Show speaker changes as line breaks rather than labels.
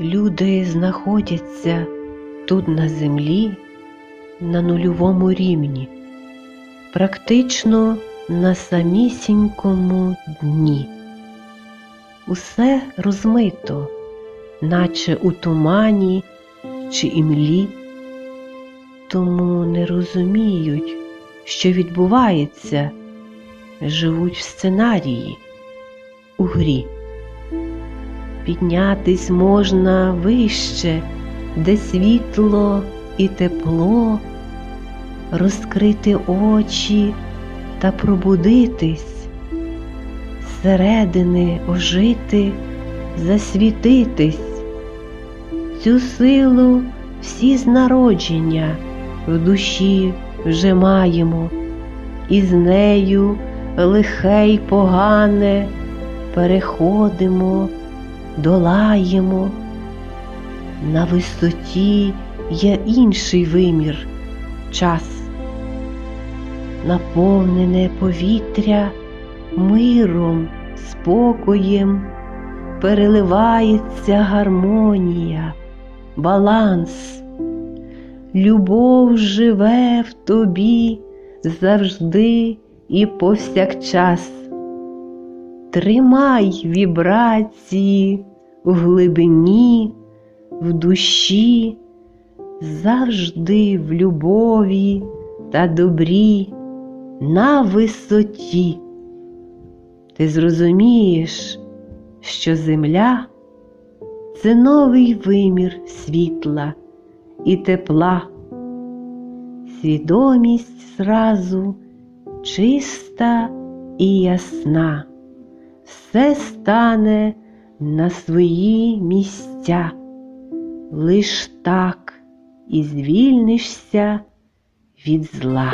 Люди знаходяться тут на землі на нульовому рівні, практично на самісінькому дні. Усе розмито, наче у тумані чи імлі, тому не розуміють, що відбувається, живуть в сценарії, у грі. Піднятись можна вище, де світло і тепло, розкрити очі та пробудитись, зсередини ожити, засвітитись. Цю силу всі з народження в душі вже маємо, і з нею лихе й погане переходимо долаємо. На висоті є інший вимір час, наповнене повітря миром, спокоєм, переливається гармонія, баланс. Любов живе в тобі завжди і повсякчас. Тримай вібрації в глибині, в душі, завжди в любові та добрі, на висоті. Ти зрозумієш, що земля це новий вимір світла і тепла, свідомість зразу чиста і ясна все стане на свої місця, лиш так і звільнишся від зла.